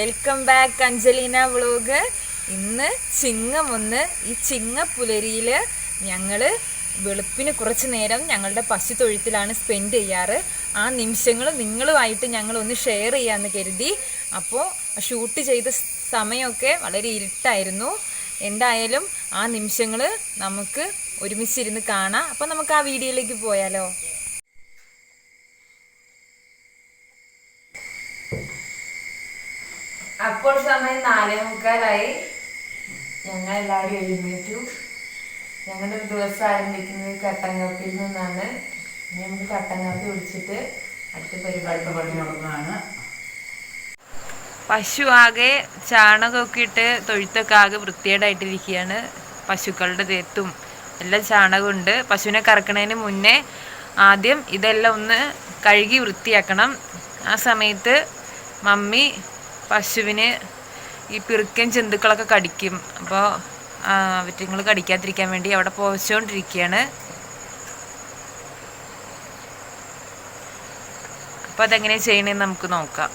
Welcome back അഞ്ജലീന vlog ഇന്ന് ചിങ്ങം ഒന്ന് ഈ ചിങ്ങപ്പുലരിയിൽ ഞങ്ങൾ വെളുപ്പിന് കുറച്ച് നേരം ഞങ്ങളുടെ പശു തൊഴുത്തിലാണ് സ്പെൻഡ് ചെയ്യാറ്. ആ നിമിഷങ്ങൾ നിങ്ങളുമായിട്ട് ഞങ്ങൾ ഒന്ന് ഷെയർ ചെയ്യാമെന്ന് കരുതി. അപ്പോൾ ഷൂട്ട് ചെയ്ത സമയമൊക്കെ വളരെ ഇരുട്ടായിരുന്നു. എന്തായാലും ആ നിമിഷങ്ങൾ നമുക്ക് ഒരുമിച്ചിരുന്ന് കാണാം. അപ്പോൾ നമുക്ക് ആ വീഡിയോയിലേക്ക് പോയാലോ? അപ്പോൾ സമയം നാലേ മുക്കാലായി. ഞങ്ങൾ എല്ലാവരും എഴുന്നേറ്റു. ഞങ്ങളുടെ ഒരു ദിവസം ആരംഭിക്കുന്നത് കട്ടൻ കാപ്പിയിൽ നിന്നാണ്. ഇനി നമുക്ക് കട്ടൻ കാപ്പി കുടിച്ചിട്ട് അടുത്ത പരിപാടി. തുടങ്ങുന്നതാണ് പശു ആകെ ചാണകമൊക്കെ ഇട്ട് തൊഴുത്തൊക്കെ ആകെ വൃത്തികേടായിട്ടിരിക്കുകയാണ്. പശുക്കളുടെ തേത്തും എല്ലാം ചാണകമുണ്ട്. പശുവിനെ കറക്കണതിന് മുന്നേ ആദ്യം ഇതെല്ലാം ഒന്ന് കഴുകി വൃത്തിയാക്കണം. ആ സമയത്ത് മമ്മി പശുവിന് ഈ പിറുക്കൻ ജന്തുക്കളൊക്കെ കടിക്കും. അപ്പോൾ അവറ്റങ്ങൾ കടിക്കാതിരിക്കാൻ വേണ്ടി അവിടെ പോവിച്ചുകൊണ്ടിരിക്കുകയാണ് അപ്പോൾ അതെങ്ങനെ ചെയ്യണമെന്ന് നമുക്ക് നോക്കാം.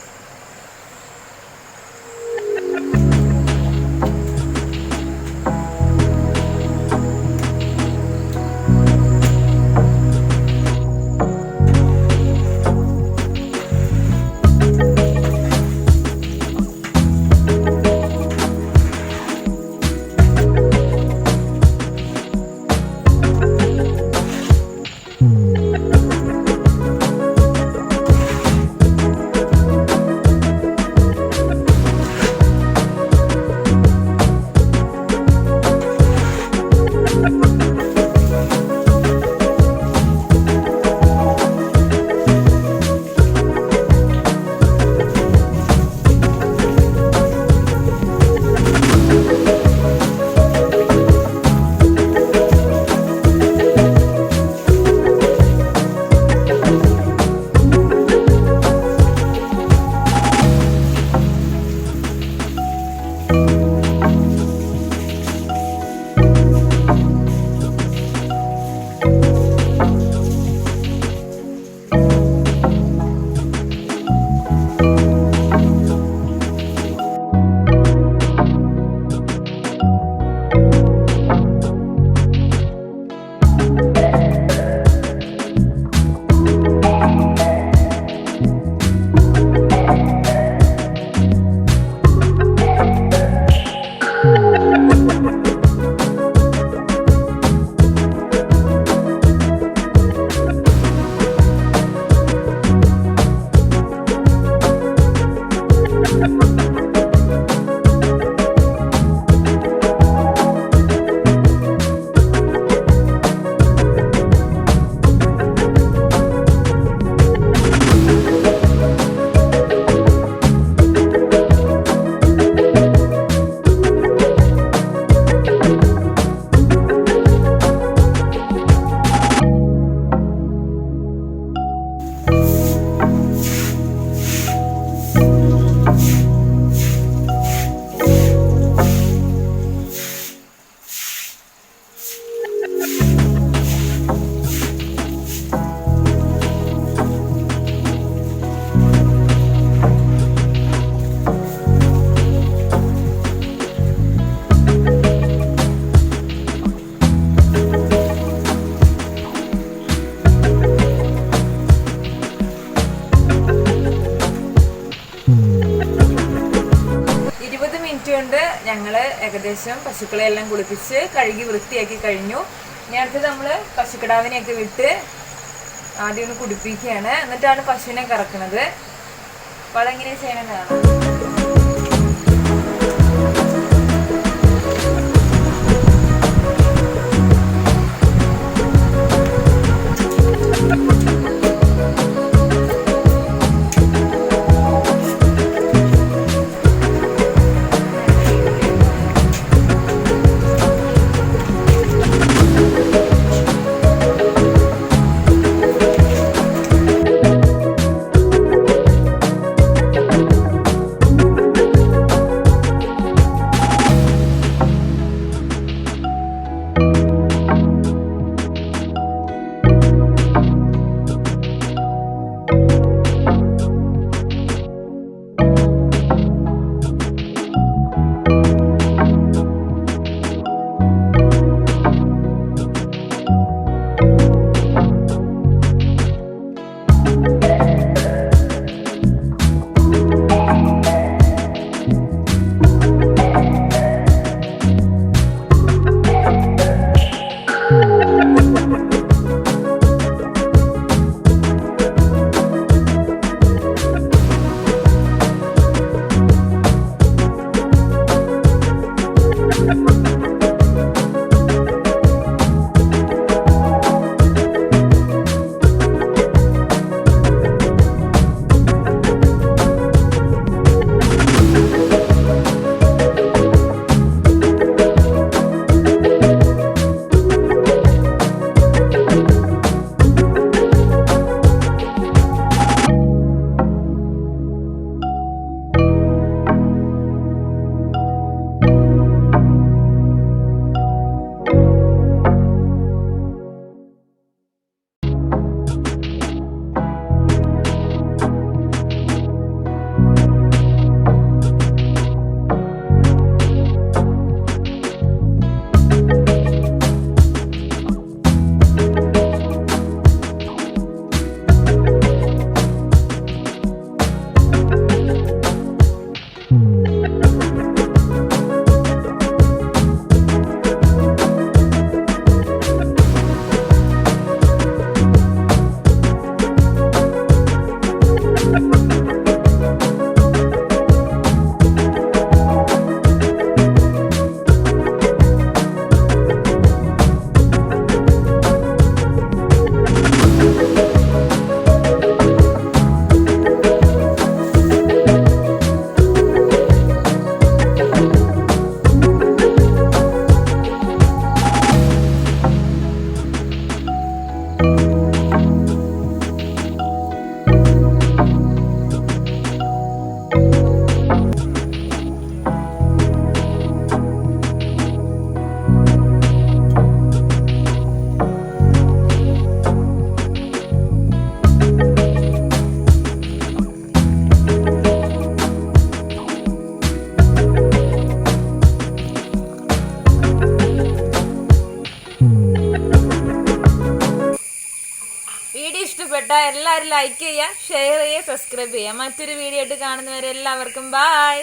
ഏകദേശം പശുക്കളെ എല്ലാം കുളിപ്പിച്ച് കഴുകി വൃത്തിയാക്കി കഴിഞ്ഞു. നേരത്തെ നമ്മൾ പശുക്കിടാവിനെയൊക്കെ വിട്ട് ആദ്യം ഒന്ന് കുടിപ്പിക്കുകയാണ്. എന്നിട്ടാണ് പശുവിനെ കറക്കുന്നത്. അപ്പോൾ അതെങ്ങനെ ചെയ്യണമെന്നാണ് ഇഷ്ടപ്പെട്ടാൽ എല്ലാവരും ലൈക്ക് ചെയ്യുക ഷെയർ ചെയ്യുക സബ്സ്ക്രൈബ് ചെയ്യുക. മറ്റൊരു വീഡിയോ ആയിട്ട് കാണുന്നവരെല്ലാവർക്കും ബായ്